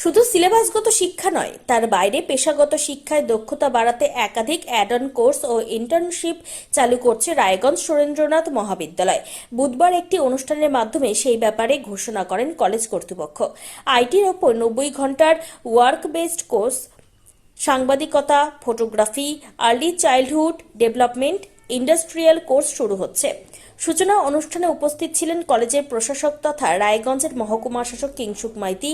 শুধু সিলেবাসগত শিক্ষা নয়, তার বাইরে পেশাগত শিক্ষায় দক্ষতা বাড়াতে একাধিক অ্যাড অন কোর্স ও ইন্টার্নশিপ চালু করছে রায়গঞ্জ সুরেন্দ্রনাথ মহাবিদ্যালয়। বুধবার একটি অনুষ্ঠানের মাধ্যমে সেই ব্যাপারে ঘোষণা করেন কলেজ কর্তৃপক্ষ। আইটির ওপর নব্বই ঘণ্টার ওয়ার্ক বেসড কোর্স সাংবাদিকতা photography early childhood development industrial course শুরু হচ্ছে। সূচনা অনুষ্ঠানে উপস্থিত ছিলেন কলেজের প্রশাসক তথা রায়গঞ্জের মহকুমা শাসক কিংসুক মাইতি,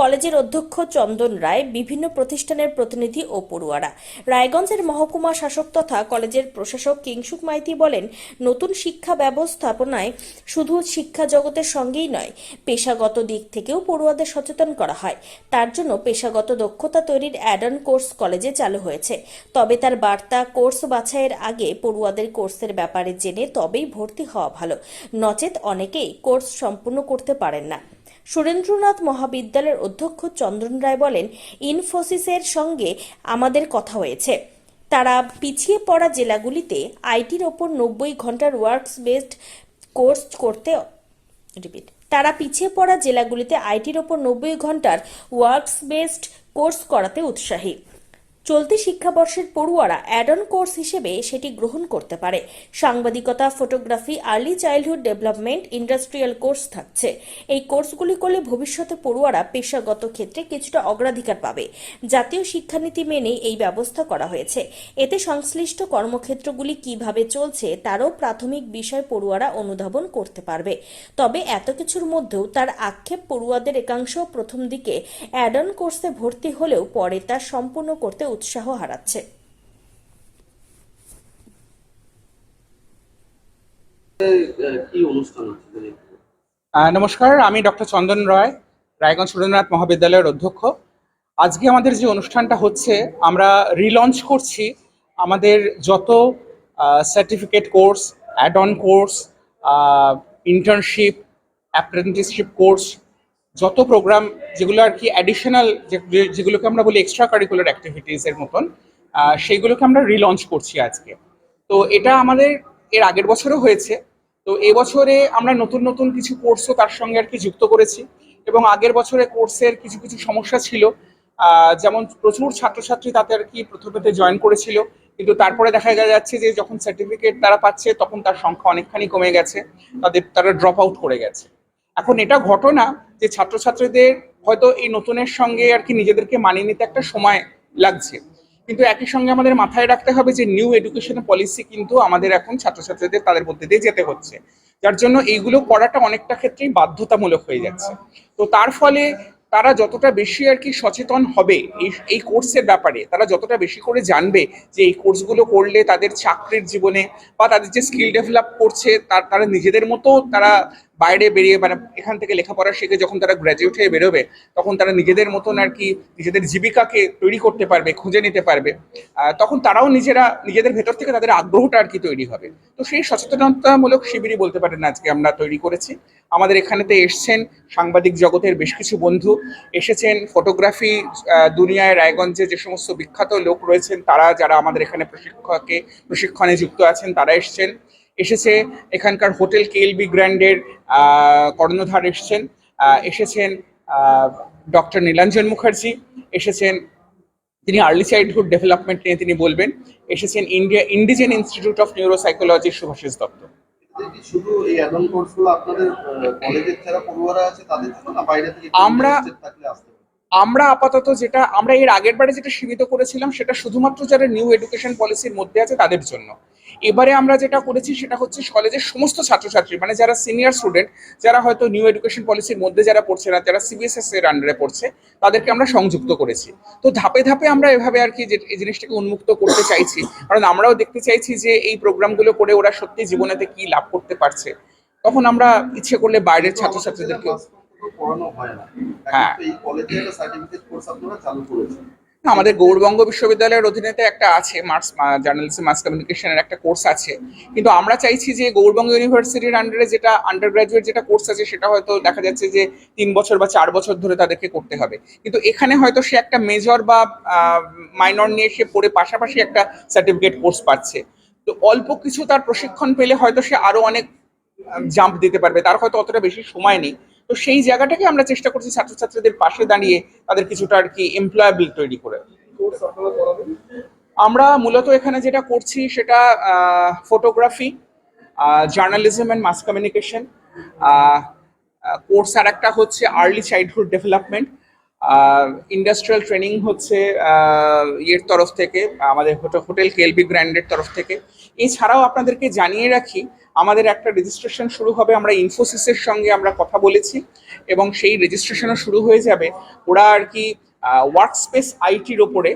কলেজের অধ্যক্ষ চন্দন রায়, বিভিন্ন প্রতিষ্ঠানের প্রতিনিধি ও পড়ুয়ারা। রায়গঞ্জের মহকুমা শাসক তথা কলেজের প্রশাসক কিংসুক মাইতি বলেন, নতুন শিক্ষা ব্যবস্থাপনায় শুধু শিক্ষা জগতের সঙ্গেই নয়, পেশাগত দিক থেকেও পড়ুয়াদের সচেতন করা হয়। তার জন্য পেশাগত দক্ষতা তৈরির অ্যাডন কোর্স কলেজে চালু হয়েছে। তবে তার বার্তা কোর্স বাছাইয়ের আগে পড়ুয়াদের কোর্সের ব্যাপারে জেনে তবেই ভর্তি হওয়া ভালো। নচেত অনেকেই কোর্স সম্পূর্ণ করতে পারেন না। সুরেন্দ্রনাথ মহাবিদ্যালয়ের অধ্যক্ষ চন্দ্রন রায় বলেন, ইনফোসিসের সঙ্গে আমাদের কথা হয়েছে। তারা পিছিয়ে পড়া জেলাগুলিতে আইটির ওপর নব্বই ঘণ্টার ওয়ার্কস বেসড কোর্স করতে রিপিট। তারা পিছিয়ে পড়া জেলাগুলিতে আইটির ওপর নব্বই ঘণ্টার ওয়ার্কস বেসড কোর্স করাতে উৎসাহী। চলতি শিক্ষাবর্ষের পড়ুয়ারা অ্যাড অন কোর্স হিসেবে সেটি গ্রহণ করতে পারে। সাংবাদিকতা photography early childhood development industrial course থাকছে। এই কোর্সগুলি করলে ভবিষ্যতে পড়ুয়ারা পেশাগত ক্ষেত্রে কিছুটা অগ্রাধিকার পাবে। জাতীয় শিক্ষানীতি মেনে এই ব্যবস্থা করা হয়েছে। এতে সংশ্লিষ্ট কর্মক্ষেত্রগুলি কীভাবে চলছে তারও প্রাথমিক বিষয় পড়ুয়ারা অনুধাবন করতে পারবে। তবে এত কিছুর মধ্যেও তার আক্ষেপ পড়ুয়াদের একাংশ প্রথম দিকে অ্যাড অন কোর্সে ভর্তি হলেও পরে তা সম্পূর্ণ করতে উৎসাহ হারাচ্ছে। নমস্কার আমি ডক্টর চন্দন রায় রায়গঞ্জ সুরেন্দ্রনাথ মহাবিদ্যালয়ের অধ্যক্ষ। আজকে আমাদের যে অনুষ্ঠানটা হচ্ছে আমরা রিলঞ্চ করছি আমাদের যত certificate course add on course internship apprenticeship course যত প্রোগ্রাম যেগুলো আর কি অ্যাডিশনাল যেগুলোকে আমরা বলি এক্সট্রা কারিকুলার অ্যাক্টিভিটিসের মতন সেইগুলোকে আমরা রিলঞ্চ করছি আজকে। তো এটা আমাদের এর আগের বছরও হয়েছে। তো এবছরে আমরা নতুন নতুন কিছু কোর্সও তার সঙ্গে আর কি যুক্ত করেছি এবং আগের বছরে কোর্সের কিছু কিছু সমস্যা ছিল। যেমন প্রচুর ছাত্রছাত্রী তাতে আর কি প্রথমেতে জয়েন করেছিল। কিন্তু তারপরে দেখা যাচ্ছে যে যখন সার্টিফিকেট তারা পাচ্ছে, তখন তার সংখ্যা অনেকখানি কমে গেছে। তাদের, তারা ড্রপ আউট করে গেছে। এখন এটা ঘটনা যে ছাত্রছাত্রীদের হয়তো এই নতুনের সঙ্গে আর কি নিজেদেরকে মানিয়ে নিতে একটা সময় লাগছে। কিন্তু একই সঙ্গে আমাদের মাথায় রাখতে হবে যে নিউ এডুকেশন পলিসি কিন্তু আমাদের এখন ছাত্রছাত্রীদের তাদের মধ্যে দিয়ে যেতে হচ্ছে। যার জন্য এইগুলো করাটা অনেকটা ক্ষেত্রেই বাধ্যতামূলক হয়ে যাচ্ছে। তো তার ফলে তারা যতটা বেশি আর কি সচেতন হবে এই এই কোর্সের ব্যাপারে, তারা যতটা বেশি করে জানবে যে এই কোর্সগুলো করলে তাদের চাকরির জীবনে বা তাদের যে স্কিল ডেভেলপ করছে, তার, তারা নিজেদের মতো তারা বাইরে বেরিয়ে মানে এখান থেকে লেখাপড়া শিখে যখন তারা গ্র্যাজুয়েট হয়ে বেরোবে, তখন তারা নিজেদের মতন আর কি নিজেদের জীবিকাকে তৈরি করতে পারবে, খুঁজে নিতে পারবে। তখন তারাও নিজেরা, নিজেদের ভেতর থেকে তাদের আগ্রহটা আর কি তৈরি হবে। তো সেই সচেতনতামূলক শিবিরই বলতে পারেন আজকে আমরা তৈরি করেছি। আমাদের এখানেতে এসছেন সাংবাদিক জগতের বেশ কিছু বন্ধু। এসেছেন ফটোগ্রাফি দুনিয়ায় রায়গঞ্জে যে সমস্ত বিখ্যাত লোক রয়েছেন, তারা যারা আমাদের এখানে প্রশিক্ষকে, প্রশিক্ষণে যুক্ত আছেন, তারা এসছেন। এসেছে এখানকার হোটেল কেএলবি গ্র্যান্ডের কর্ণধার এসছেন এসেছেন ডক্টর নীলাঞ্জন মুখার্জি এসেছেন তিনি আর্লি চাইল্ডহুড ডেভেলপমেন্ট নিয়ে তিনি বলবেন এসেছেন India ইন্ডিজেন institute of neuropsychology Subhashis Dutta. আমরা- আমরা আপাতত যেটা আমরা এর আগের বারে যেটা সীমিত করেছিলাম সেটা শুধুমাত্র যারা নিউ এডুকেশন পলিসির মধ্যে আছে তাদের জন্য। এবারে আমরা যেটা করেছি সেটা হচ্ছে কলেজের সমস্ত ছাত্রছাত্রী মানে যারা সিনিয়র স্টুডেন্ট যারা হয়তো নিউ এডুকেশন পলিসির মধ্যে যারা পড়ছে না যারা সিবিএসএস এর আন্ডারে পড়ছে তাদেরকে আমরা সংযুক্ত করেছি। তো ধাপে ধাপে আমরা এভাবে আর কি যে এই জিনিসটাকে উন্মুক্ত করতে চাইছি। কারণ আমরাও দেখতে চাইছি যে এই প্রোগ্রামগুলো করে ওরা সত্যি জীবনেতে কি লাভ করতে পারছে। তখন আমরা ইচ্ছে করলে বাইরের ছাত্রছাত্রীদেরকে পড়ানো হয় না। হ্যাঁ। এই কলেজে একটা সার্টিফিকেট কোর্স আপনারা চালু করেছেন। আমাদের গৌরবঙ্গ বিশ্ববিদ্যালয়ের অধীনেতে একটা আছে মার্স জার্নালিজম মাস কমিউনিকেশনের একটা কোর্স আছে। কিন্তু আমরা চাইছি যে গৌরবঙ্গ ইউনিভার্সিটির আন্ডারে যেটা আন্ডার গ্রাজুয়েট যেটা কোর্স আছে সেটা হয়তো দেখা যাচ্ছে যে তিন বছর বা চার বছর ধরে তাদেরকে করতে হবে। কিন্তু এখানে হয়তো সে একটা মেজর বা মাইনর নিয়ে সে পড়ে পাশাপাশি একটা সার্টিফিকেট কোর্স পাচ্ছে। তো অল্প কিছু তার প্রশিক্ষণ পেলে হয়তো সে আরও অনেক জাম্প দিতে পারবে। তার হয়তো অতটা বেশি সময় নেই। তো সেই জায়গাটাকে আমরা চেষ্টা করছি ছাত্রছাত্রীদের পাশে দাঁড়িয়ে তাদের কিছুটা আর কি এমপ্লয়েবল তৈরি করে। আমরা মূলত এখানে যেটা করছি সেটা photography journalism and mass communication course আর একটা হচ্ছে early childhood development industrial training হচ্ছে ইয়ের তরফ থেকে, আমাদের হোটেল কেএলবি গ্র্যান্ডের তরফ থেকে। এছাড়াও আপনাদেরকে জানিয়ে রাখি, আমাদের একটা রেজিস্ট্রেশন শুরু হবে, আমরা ইনফোসিসের সঙ্গে আমরা কথা বলেছি, এবং সেই রেজিস্ট্রেশনও শুরু হয়ে যাবে। ওরা আর কি ওয়ার্ক স্পেস আইটির ওপরে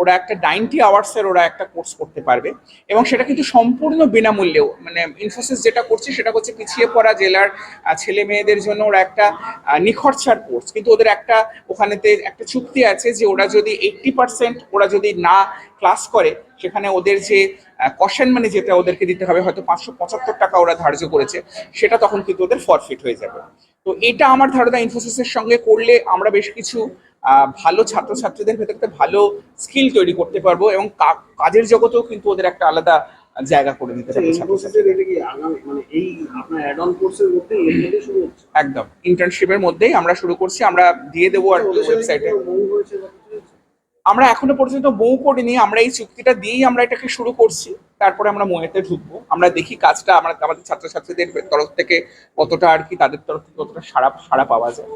ওরা একটা নাইনটি আওয়ার্সের ওরা একটা কোর্স করতে পারবে। এবং সেটা কিন্তু সম্পূর্ণ বিনামূল্যেও মানে ইনফোসিস যেটা করছে সেটা হচ্ছে পিছিয়ে পড়া জেলার ছেলে মেয়েদের জন্য ওরা একটা নিখরচার কোর্স কিন্তু ওদের একটা ওখানেতে একটা চুক্তি আছে যে ওরা যদি এইট্টি পার্সেন্ট ওরা যদি না ক্লাস করে, সেখানে ওদের যে কশন মানে যেটা ওদেরকে দিতে হবে, হয়তো পাঁচশো পঁচাত্তর টাকা ওরা ধার্য করেছে, সেটা তখন কিন্তু ওদের ফরফিট হয়ে যাবে। তো এটা আমার ধারণা ইনফোসিসের সঙ্গে করলে আমরা বেশ কিছু ভালো ছাত্রছাত্রীদের ভেতর একটা ভালো স্কিল তৈরি করতে পারব এবং কাজের জগতেও কিন্তু ওদের একটা আলাদা জায়গা করে দিতে আগামী মানে একদম। ইন্টার্নশিপের মধ্যেই আমরা শুরু করছি আমরা দিয়ে দেবো আর ওয়েবসাইটে? আমরা এখনও পর্যন্ত বউ করিনি আমরা এই চুক্তিটা দিয়েই আমরা এটাকে শুরু করছি তারপরে আমরা ময়েতে ঢুকবো। আমরা দেখি কাজটা আমরা আমাদের ছাত্রছাত্রীদের তরফ থেকে কতটা আর কি তাদের তরফ থেকে কতটা সাড়া সাড়া পাওয়া যায়।